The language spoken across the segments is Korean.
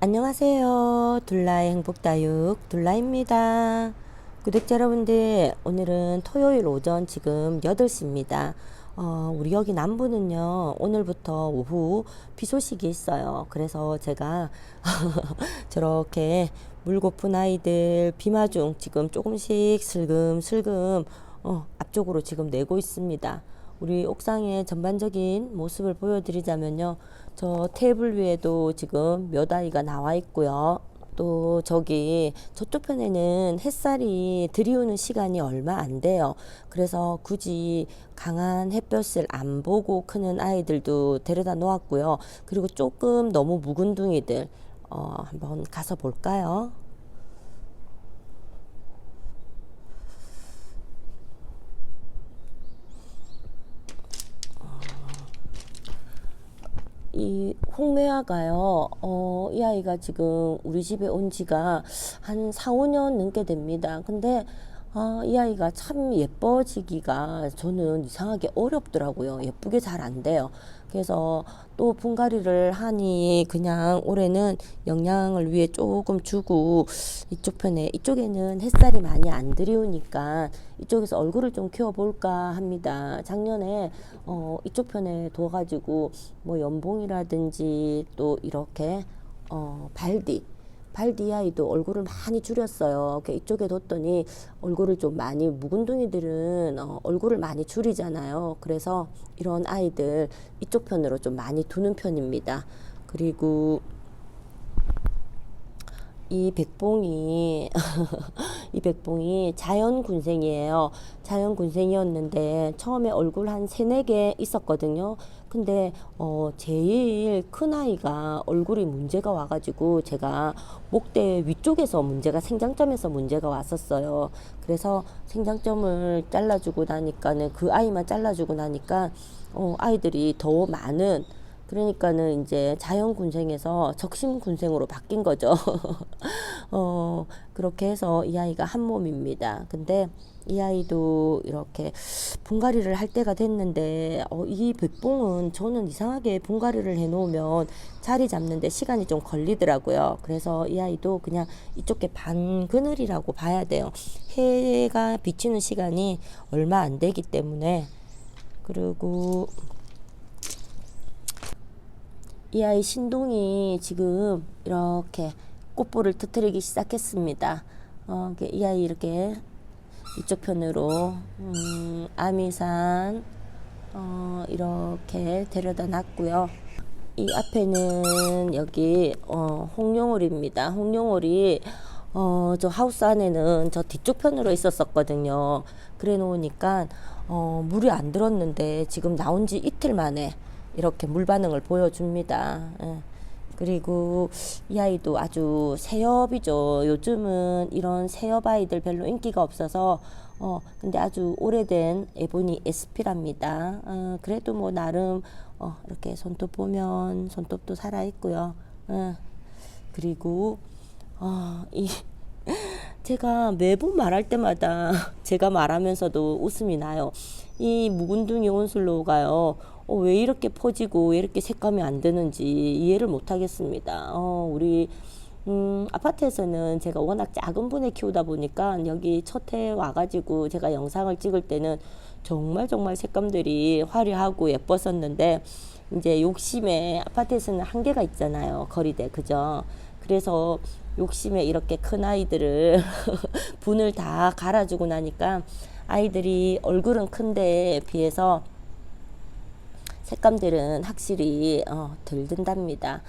안녕하세요. 둘라의 행복다육 둘라입니다. 구독자 여러분들, 오늘은 토요일 오전 지금 8시입니다. 어, 우리 여기 남부는요, 오늘부터 오후 비 소식이 있어요. 그래서 제가 저렇게 물고픈 아이들 비마중 지금 조금씩 슬금슬금 어, 앞쪽으로 지금 내고 있습니다. 우리 옥상의 전반적인 모습을 보여드리자면요. 저 테이블 위에도 지금 몇 아이가 나와 있고요. 또 저기 저쪽 편에는 햇살이 들이오는 시간이 얼마 안 돼요. 그래서 굳이 강한 햇볕을 안 보고 크는 아이들도 데려다 놓았고요. 그리고 조금 너무 묵은 둥이들 어, 한번 가서 볼까요? 이 홍매화가요, 어, 이 아이가 지금 우리 집에 온 지가 한 4, 5년 넘게 됩니다. 근데, 아, 이 아이가 참 예뻐지기가 저는 이상하게 어렵더라고요. 예쁘게 잘 안 돼요. 그래서 또 분갈이를 하니 그냥 올해는 영양을 위해 조금 주고 이쪽 편에, 이쪽에는 햇살이 많이 안 들이오니까 이쪽에서 얼굴을 좀 키워볼까 합니다. 작년에 어, 이쪽 편에 둬가지고 뭐 연봉이라든지 또 이렇게 어, 발디 발디 아이도 얼굴을 많이 줄였어요. 이렇게 이쪽에 뒀더니 얼굴을 좀 많이 묵은둥이들은 어, 얼굴을 많이 줄이잖아요. 그래서 이런 아이들 이쪽 편으로 좀 많이 두는 편입니다. 그리고 이 백봉이 이 백봉이 자연 군생이에요. 자연 군생이었는데 처음에 얼굴 한 세네 개 있었거든요. 근데 어 제일 큰 아이가 얼굴이 문제가 와가지고 제가 목대 위쪽에서 문제가 생장점에서 문제가 왔었어요. 그래서 생장점을 잘라주고 나니까는 그 아이만 잘라주고 나니까 어 아이들이 더 많은 그러니까는 이제 자연 군생에서 적심 군생으로 바뀐 거죠. 어, 그렇게 해서 이 아이가 한 몸입니다. 근데 이 아이도 이렇게 분갈이를 할 때가 됐는데, 어, 이 백봉은 저는 이상하게 분갈이를 해 놓으면 자리 잡는데 시간이 좀 걸리더라고요. 그래서 이 아이도 그냥 이쪽에 반 그늘이라고 봐야 돼요. 해가 비치는 시간이 얼마 안 되기 때문에. 그리고 이 아이 신동이 지금 이렇게 꽃볼을 터뜨리기 시작했습니다. 어, 이 아이 이렇게 이쪽 편으로 음, 아미산 어, 이렇게 데려다 놨고요. 이 앞에는 여기 어, 홍룡오리입니다. 홍룡오리 어, 저 하우스 안에는 저 뒤쪽 편으로 있었었거든요. 그래 놓으니까 어, 물이 안 들었는데 지금 나온 지 이틀 만에 이렇게 물 반응을 보여줍니다. 예. 그리고 이 아이도 아주 새엽이죠. 요즘은 이런 새엽 아이들 별로 인기가 없어서 어 근데 아주 오래된 에보니 에스피랍니다. 어, 그래도 뭐 나름 어 이렇게 손톱 보면 손톱도 살아 있고요. 어, 그리고 어 이 제가 매번 말할 때마다 제가 말하면서도 웃음이 나요. 이 묵은둥이 온슬로우가요. 어, 왜 이렇게 퍼지고 왜 이렇게 색감이 안 되는지 이해를 못 하겠습니다. 어, 우리 음, 아파트에서는 제가 워낙 작은 분에 키우다 보니까 여기 첫해 와가지고 제가 영상을 찍을 때는 정말 정말 색감들이 화려하고 예뻤었는데 이제 욕심에 아파트에서는 한계가 있잖아요. 거리대 그죠? 그래서 욕심에 이렇게 큰 아이들을 분을 다 갈아주고 나니까 아이들이 얼굴은 큰데 비해서 색감들은 확실히 어, 덜 든답니다.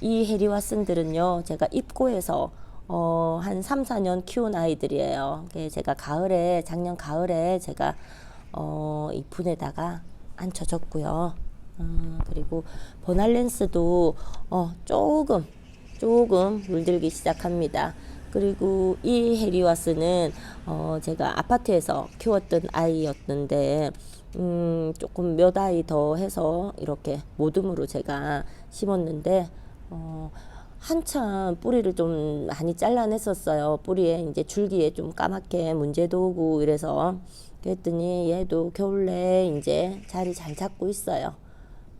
이 해리와슨들은요, 제가 입고해서 어, 한 3, 4년 키운 아이들이에요. 제가 가을에, 작년 가을에 제가 어, 이 분에다가 앉혀줬고요. 음, 그리고 보날렌스도 어, 조금, 조금 물들기 시작합니다. 그리고 이 해리와스는 어, 제가 아파트에서 키웠던 아이였는데 음, 조금 몇 아이 더 해서 이렇게 모듬으로 제가 심었는데 어, 한참 뿌리를 좀 많이 잘라냈었어요. 뿌리에 이제 줄기에 좀 까맣게 문제도 오고 이래서 그랬더니 얘도 겨울 내에 이제 자리 잘 잡고 있어요.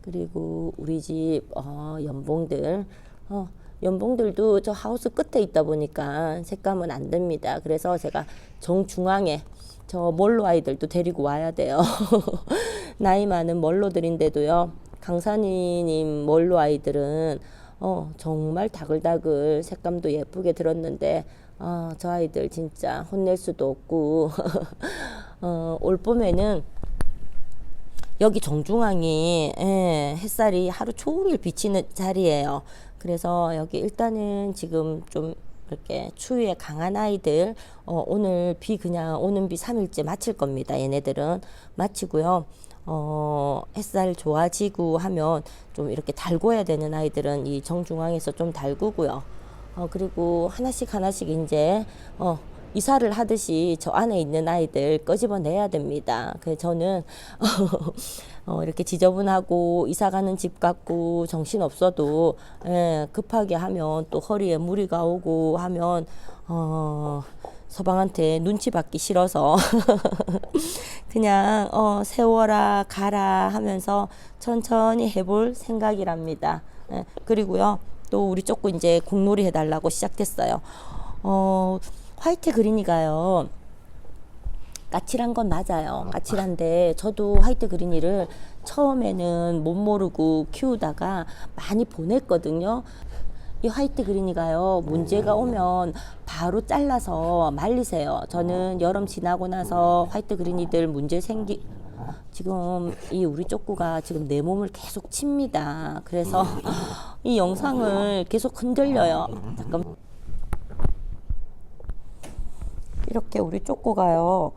그리고 우리 집 어, 연봉들 어, 연봉들도 저 하우스 끝에 있다 보니까 색감은 안 됩니다. 그래서 제가 정중앙에 저 멀로 아이들도 데리고 와야 돼요. 나이 많은 멀로들인데도요. 강산이님 멀로 아이들은 어, 정말 다글다글 색감도 예쁘게 들었는데 아, 저 아이들 진짜 혼낼 수도 없고 어, 올 봄에는 여기 정중앙이 예, 햇살이 하루 종일 비치는 자리예요. 그래서 여기 일단은 지금 좀 이렇게 추위에 강한 아이들 어, 오늘 비 그냥 오는 비 3일째 마칠 겁니다. 얘네들은 마치고요. 어, 햇살 좋아지고 하면 좀 이렇게 달궈야 되는 아이들은 이 정중앙에서 좀 달구고요. 어, 그리고 하나씩 하나씩 이제 어, 이사를 하듯이 저 안에 있는 아이들 끄집어내야 됩니다. 그래서 저는 어, 이렇게 지저분하고 이사 가는 집 같고 정신 없어도 예, 급하게 하면 또 허리에 무리가 오고 하면 어, 서방한테 눈치 받기 싫어서 그냥 어, 세워라 가라 하면서 천천히 해볼 생각이랍니다. 예, 그리고요 또 우리 쪼꾸 이제 공놀이 해달라고 시작됐어요. 어, 화이트 그린이가요. 까칠한 건 맞아요. 까칠한데 저도 화이트 그린이를 처음에는 못 모르고 키우다가 많이 보냈거든요. 이 화이트 그린이가요 문제가 오면 바로 잘라서 말리세요. 저는 여름 지나고 나서 화이트 그린이들 문제 생기 지금 이 우리 쪼꾸가 지금 내 몸을 계속 칩니다. 그래서 이 영상을 계속 흔들려요. 잠깐. 이렇게 우리 쪼꼬가요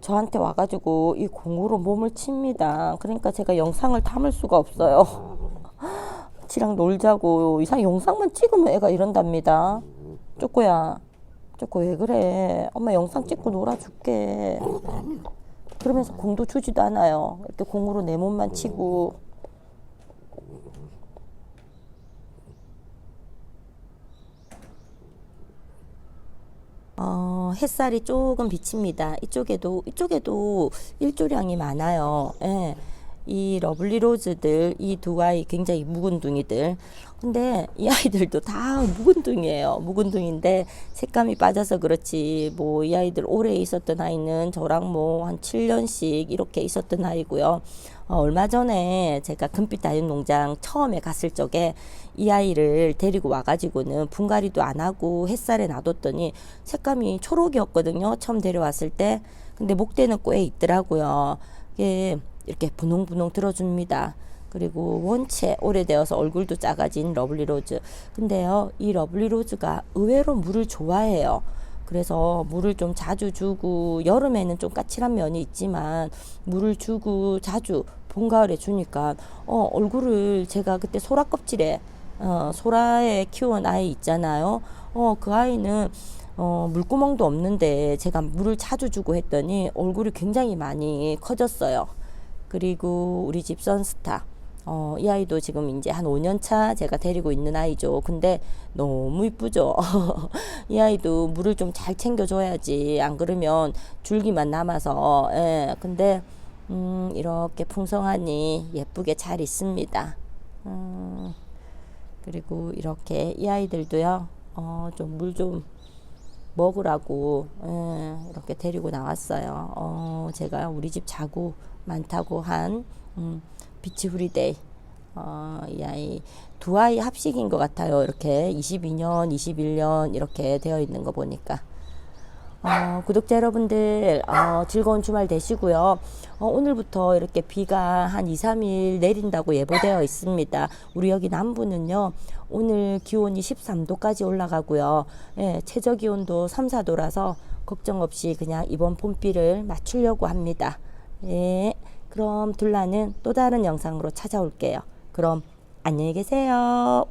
저한테 와가지고 이 공으로 몸을 칩니다. 그러니까 제가 영상을 담을 수가 없어요. 지랑 놀자고 이상 영상만 찍으면 애가 이런답니다. 쪼꼬야, 쪼꼬 왜 그래? 엄마 영상 찍고 놀아줄게. 그러면서 공도 주지도 않아요. 이렇게 공으로 내 몸만 치고. 어, 햇살이 조금 비칩니다. 이쪽에도 이쪽에도 일조량이 많아요. 예. 이 러블리 로즈들 이 두 아이 굉장히 묵은둥이들. 근데 이 아이들도 다 묵은둥이에요. 묵은둥인데 색감이 빠져서 그렇지. 뭐 이 아이들 오래 있었던 아이는 저랑 뭐 한 7년씩 이렇게 있었던 아이고요. 어, 얼마 전에 제가 금빛 다육 농장 처음에 갔을 적에 이 아이를 데리고 와가지고는 분갈이도 안 하고 햇살에 놔뒀더니 색감이 초록이었거든요. 처음 데려왔을 때. 근데 목대는 꽤 있더라고요. 이게 이렇게 분홍분홍 들어줍니다. 그리고 원체 오래되어서 얼굴도 작아진 러블리 로즈. 근데요, 이 러블리 로즈가 의외로 물을 좋아해요. 그래서 물을 좀 자주 주고 여름에는 좀 까칠한 면이 있지만 물을 주고 자주 봄 가을에 주니까 어 얼굴을 제가 그때 소라 껍질에 어 소라에 키운 아이 있잖아요. 어 그 아이는 어 물구멍도 없는데 제가 물을 자주 주고 했더니 얼굴이 굉장히 많이 커졌어요. 그리고 우리 집 선스타 어, 이 아이도 지금 이제 한 5년 차 제가 데리고 있는 아이죠. 근데 너무 이쁘죠. 이 아이도 물을 좀 잘 챙겨줘야지. 안 그러면 줄기만 남아서. 예. 근데 음, 이렇게 풍성하니 예쁘게 잘 있습니다. 음, 그리고 이렇게 이 아이들도요. 어, 좀 물 좀 먹으라고 예, 이렇게 데리고 나왔어요. 어, 제가 우리 집 자구 많다고 한 음, 비치 후리데이 어, 이 아이 두 아이 합식인 것 같아요. 이렇게 22년, 21년 이렇게 되어 있는 거 보니까. 어, 구독자 여러분들 어, 즐거운 주말 되시고요. 어, 오늘부터 이렇게 비가 한 2, 3일 내린다고 예보되어 있습니다. 우리 여기 남부는요. 오늘 기온이 13도까지 올라가고요. 예, 최저 기온도 3, 4도라서 걱정 없이 그냥 이번 봄비를 맞추려고 합니다. 예, 그럼 둘라는 또 다른 영상으로 찾아올게요. 그럼 안녕히 계세요.